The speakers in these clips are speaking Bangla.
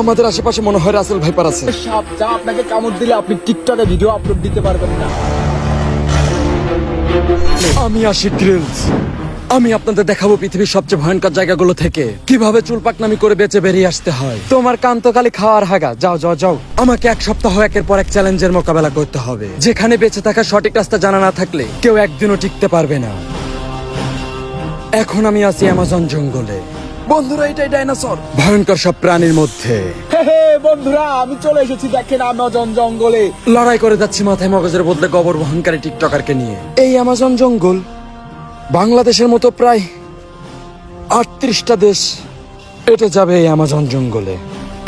আমাদের আশেপাশে মনে হয় রাসেল ভাইপার আছে। সাপ যা আপনাকে কামড় দিলে আপনি টিকটকে ভিডিও আপলোড দিতে পারবেন না। আমি আসি গ্রিলস। আমি আপনাদের দেখাবো পৃথিবীর সবচেয়ে ভয়ঙ্কর জায়গাগুলো থেকে। কীভাবে চুল পাকনামি করে বেঁচে বেরিয়ে আসতে হয়। তোমার কান্তকালি খাওয়ার হাগা। যাও যাও যাও। আমাকে এক সপ্তাহ একের পর এক চ্যালেঞ্জের মোকাবেলা করতে হবে। যেখানে বেঁচে থাকার সঠিক রাস্তা জানা না থাকলে কেউ একদিনও টিকতে পারবে না। এখন আমি আছি অ্যামাজন জঙ্গলে। বন্ধুরা এটাই ডাইনোসর। ভয়ঙ্কর সব প্রাণীর মধ্যে। বন্ধুরা আমি চলে এসেছি দেখেন আমাজন জঙ্গলে। লড়াই করে যাচ্ছি মাথায় মগজের বদলে গোবর বহনকারী টিকটকারকে নিয়ে। এই অ্যামাজন জঙ্গল বাংলাদেশের মতো প্রায় আটত্রিশটা দেশ এটা যাবে এই অ্যামাজন জঙ্গলে।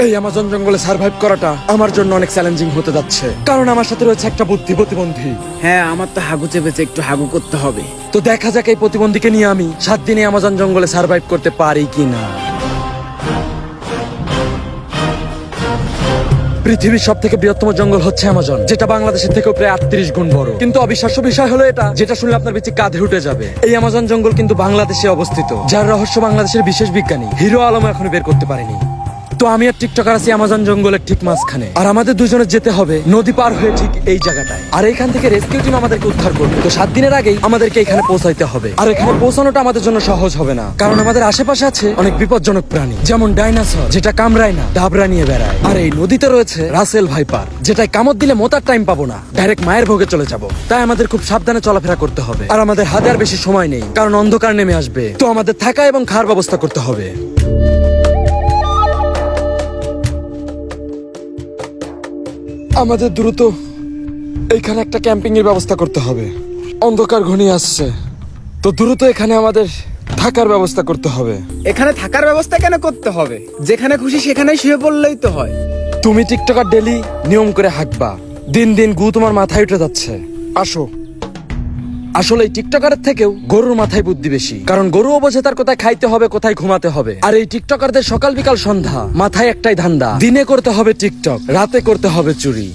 এই অ্যামাজন জঙ্গলে সার্ভাইভ করাটা আমার জন্য অনেক চ্যালেঞ্জিং হতে যাচ্ছে। কারণ আমার সাথে রয়েছে একটা বুদ্ধি প্রতিবন্ধী। হ্যাঁ আমার তো হাগু চেপেছে একটু হাগু করতে হবে। তো দেখা যাক এই প্রতিবন্ধীকে নিয়ে আমি সাত দিনে অ্যামাজন জঙ্গলে সার্ভাইভ করতে পারি কিনা। পৃথিবীর সব থেকে বৃহত্তম জঙ্গল হচ্ছে অ্যামাজন যেটা বাংলাদেশের থেকেও প্রায় আটত্রিশ গুণ বড়। কিন্তু অবিশ্বাস্য বিষয় হলো এটা যেটা শুনলে আপনার বিচি কাঁধে উঠে যাবে। এই অ্যামাজন জঙ্গল কিন্তু বাংলাদেশে অবস্থিত যার রহস্য বাংলাদেশের বিশেষ বিজ্ঞানী হিরো আলম এখনও বের করতে পারেনি। তো আমি আর টিকটকার আছি আমাজন জঙ্গলের ঠিক মাঝখানে। আর আমাদের দুজনে যেতে হবে নদী পার হয়ে ঠিক এই জায়গাটায়। আর এখান থেকে রেস্কিউ টিম আমাদেরকে উদ্ধার করবে। তো সাত দিনের আগেই আমাদেরকে এখানে পৌঁছাইতে হবে। আর এখানে পৌঁছানোটা আমাদের জন্য সহজ হবে না। কারণ আমাদের আশেপাশে আছে অনেক বিপজ্জনক প্রাণী। যেমন ডাইনোসর, যেটা কামড়ায় না ডাবরা নিয়ে বেড়ায়। আর এই নদীতে রয়েছে রাসেল ভাইপার যেটাই কামড় দিলে মোতার টাইম পাবো না। ডাইরেক্ট মায়ের ভোগে চলে যাব। তাই আমাদের খুব সাবধানে চলাফেরা করতে হবে। আর আমাদের হাতে আর বেশি সময় নেই, কারণ অন্ধকার নেমে আসবে। তো আমাদের থাকা এবং খাওয়ার ব্যবস্থা করতে হবে। আমাদের দ্রুত এখানে একটা ক্যাম্পিং এর ব্যবস্থা করতে হবে। অন্ধকার ঘনি আসছে। তো দ্রুত এখানে আমাদের থাকার ব্যবস্থা করতে হবে। এখানে থাকার ব্যবস্থা কেন করতে হবে? যেখানে খুশি সেখানে শুয়ে পড়লেই তো হয়। তুমি টিকটকার ডেলি নিয়ম করে হাঁকবা দিন দিন গু তোমার মাথায় উঠে যাচ্ছে। আসো। আসলে এই টিকটকারের থেকেও গরুর মাথায় বুদ্ধি বেশি। কারণ গরুও বোঝে তার কোথায় খাইতে হবে কোথায় ঘুমাতে হবে। আর এই টিকটকারদের সকাল বিকাল সন্ধ্যা মাথায় একটাই ধান্দা দিনে করতে হবে টিকটক রাতে করতে হবে চুরি।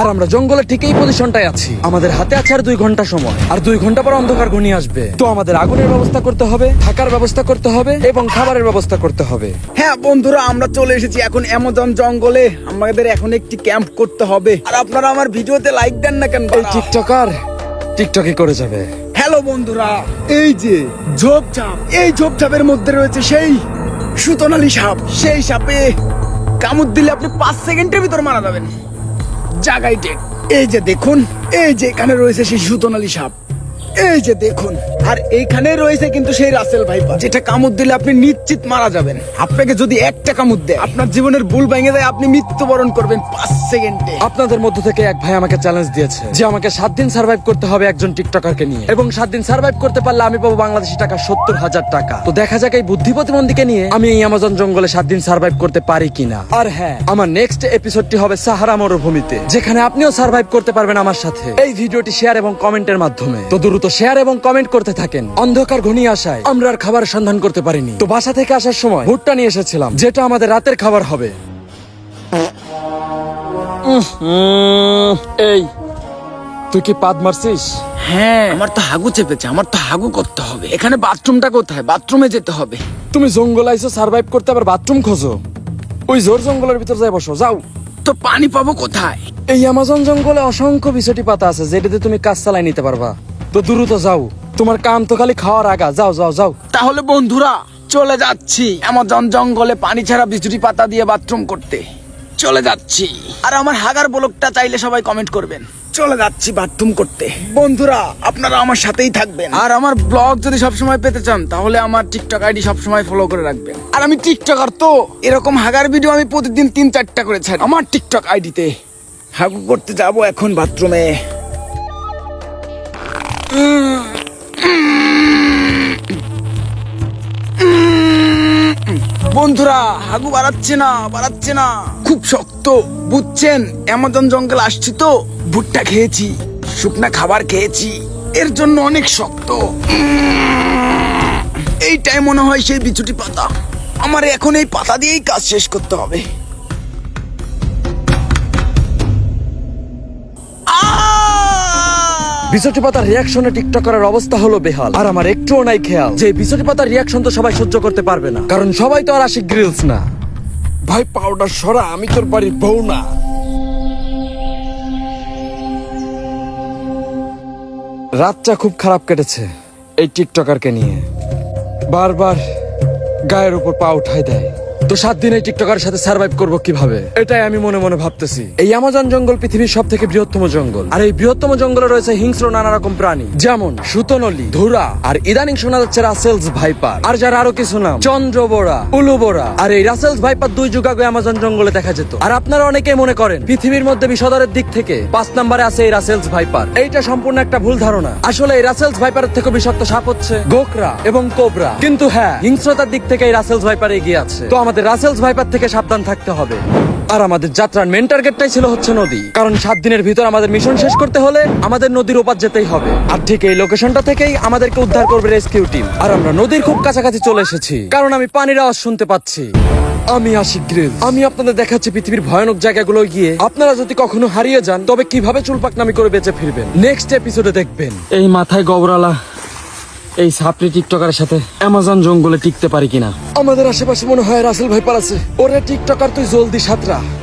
আর আমরা জঙ্গলে ঠিক এই পজিশনটায় আছি। আমাদের হাতে আছে আর দুই ঘণ্টা সময়। আর দুই ঘণ্টা পর অন্ধকার ঘনিয়ে আসবে। তো আমাদের আগুনের ব্যবস্থা করতে হবে থাকার ব্যবস্থা করতে হবে এবং খাবারের ব্যবস্থা করতে হবে। হ্যাঁ বন্ধুরা আমরা চলে এসেছি এখন অ্যামাজন জঙ্গলে। আমাদের এখন একটি ক্যাম্প করতে হবে। আর আপনারা আমার ভিডিওতে লাইক দেন না কেন? এই টিকটকার টিকটকে করে যাবে। হ্যালো বন্ধুরা, এই যে ঝোপঝাপ, এই ঝোপঝাপের মধ্যে রয়েছে সেই সুতনালি সাপ। সেই সাপে কামড় দিলে আপনি পাঁচ সেকেন্ডের ভিতর মারা যাবেন। জাগাই টেক এই যে দেখুন, এই যে এখানে রয়েছে সেই সুতনালি সাপ। এই যে দেখুন, আর এইখানে রয়েছে কিন্তু সেই রাসেল ভাইপা যেটা কামড় দিলে আপনি নিশ্চিত মারা যাবেন। আপনাকে যদি একটা কামড় দেয়, আপনার জীবনের ভুল ভেঙে যায়, আপনি মৃত্যুবরণ করবেন পাঁচ সেকেন্ডে। আপনাদের মধ্য থেকে এক ভাই আমাকে চ্যালেঞ্জ দিয়েছে, যে আমাকে সাত দিন সার্ভাইভ করতে হবে একজন টিকটকারকে নিয়ে। এবং সাত দিন সার্ভাইভ করতে পারলে আমি পাবো বাংলাদেশি টাকা সত্তর হাজার টাকা। তো দেখা যাক এই বুদ্ধি প্রতিবন্ধীকে নিয়ে আমি এই অ্যামাজন জঙ্গলে সাত দিন সার্ভাইভ করতে পারি কিনা। আর হ্যাঁ আমার নেক্সট এপিসোডটি হবে সাহারা মরুভূমিতে, যেখানে আপনিও সার্ভাইভ করতে পারবেন আমার সাথে। এই ভিডিওটি শেয়ার এবং কমেন্টের মাধ্যমে। তো দ্রুত শেয়ার এবং কমেন্ট করতে থাকেন। অন্ধকার ঘনিয়ে আসায় আমরা আর খাবার সন্ধান করতে পারিনি। তো বাসা থেকে আসার সময় ভুট্টা নিয়ে এসেছিলাম যেটা আমাদের রাতের খাবার হবে। এই তুই কি পাদ মারছিস? হ্যাঁ আমার তো হাগু চেপেছে আমার তো হাগু করতে হবে। এখানে বাথরুমটা কোথায়? বাথরুমে যেতে হবে। তুমি জঙ্গল আইসো সার্ভাইভ করতে আবার বাথরুম খোঁজো। ওই জোর জঙ্গলের ভিতর যাই বসো যাও। তো পানি পাবো কোথায়? এই অ্যামাজন জঙ্গলে অসংখ্য বিছটি পাতা আছে যেটাতে তুমি কাজ চালাই নিতে পারবা। তো দ্রুত যাও। তোমার কাম তো খালি খাওয়ার আগা। যাও যাও যাও। তাহলে বন্ধুরা, চলে যাচ্ছি। অ্যামাজন জঙ্গলে পানি ছাড়া বিচুটি পাতা দিয়ে বাথরুম করতে। চলে যাচ্ছি। আর আমার হাগার ব্লকটা চাইলে সবাই কমেন্ট করবেন। চলে যাচ্ছি বাথরুম করতে। বন্ধুরা, আপনারা আমার সাথেই থাকবেন। আর আমার ব্লগ যদি সবসময় পেতে চান, তাহলে আমার টিকটক আইডি সবসময় ফলো করে রাখবেন। আর আমি টিকটকার তো। এরকম হাগার ভিডিও আমি প্রতিদিন তিন চারটা করে ছাড়ি। আমার টিকটক আইডিতে হাগু করতে যাব এখন বাথরুমে। বন্ধুরা, হাগু বাড়াচ্ছে না বাড়াচ্ছে না। খুব শক্ত, বুঝছেন? অ্যামাজন জঙ্গল আসছি তো, ভুট্টা খেয়েছি, শুকনা খাবার খেয়েছি, এর জন্য অনেক শক্ত। এইটাই মনে হয় সেই বিচুটি পাতা। আমার এখন এই পাতা দিয়েই কাজ শেষ করতে হবে। বিছটি পাতার রিয়াকশনে টিকটক করার অবস্থা হলো বেহাল। আর আমার একটুও নাই খেয়াল যে বিছটি পাতার রিয়াকশন তো সবাই সহ্য করতে পারবে না। কারণ সবাই তো আর আশিক গ্রিলস না। ভাই পাউডার সরা আমি তোর বাড়ির বউ না। রাতটা খুব খারাপ কেটেছে এই টিকটকারকে নিয়ে। বারবার গায়ের উপর পা উঠাই দেয়। তো সাত দিন এই টিকটকারের সাথে সার্ভাইভ করব কীভাবে? এটাই আমি মনে মনে ভাবতেছি। এই আমাজন জঙ্গল পৃথিবীর সব থেকে বৃহত্তম জঙ্গল। আর এই বৃহত্তম জঙ্গলে রয়েছে হিংস্র নানা রকম প্রাণী। যেমন সুতনলি, ধুরা, আর ইদানিং শোনা যাচ্ছে রাসেলস ভাইপার। আর যার আরও কিছু নাম, চন্দ্রবোরা, উলুবোরা। আর এই রাসেলস ভাইপার দুই যুগ আগে আমাজন জঙ্গলে দেখা যেত। আর আপনারা অনেকেই মনে করেন, পৃথিবীর মধ্যে বিষধরের দিক থেকে পাঁচ নম্বরে আছে এই রাসেলস ভাইপার। এইটা সম্পূর্ণ একটা ভুল ধারণা। আসলে এই রাসেলস ভাইপারের থেকে বিষাক্ত সাপ হচ্ছে গোকরা এবং কোবরা। কিন্তু হ্যাঁ হিংস্রতার দিক থেকে এই রাসেলস ভাইপার এগিয়ে আছে। তো আমাদের রাসেলস ভাইপার থেকে সাবধান থাকতে হবে। আর আমাদের যাত্রার মেন টার্গেটটাই ছিল হচ্ছে নদী। কারণ সাত দিনের ভিতর আমাদের মিশন শেষ করতে হলে আমাদের নদীর ওপার যেতেই হবে। আর ঠিক এই লোকেশনটা থেকেই আমাদেরকে উদ্ধার করবে রেস্কিউ টিম আর আমরা নদীর খুব কাছাকাছি চলে এসেছি। কারণ আমি পানির আওয়াজ শুনতে পাচ্ছি। আমি আশিক গ্রিল আমি আপনাদের দেখাচ্ছি পৃথিবীর ভয়ানক জায়গাগুলো গিয়ে। আপনারা যদি কখনো হারিয়ে যান, তবে কীভাবে চুলপাক নামি করে বেঁচে ফিরবেন? নেক্সট এপিসোডে দেখবেন। এই মাথায় গবরালা। এই সাপড়ি টিকটকারের সাথে অ্যামাজন জঙ্গলে টিকতে পারি কিনা? আমাদের আশেপাশে মনে হয় রাসেল ভাই পালাছে। ওরে টিকটকার, তুই জলদি সাতরা।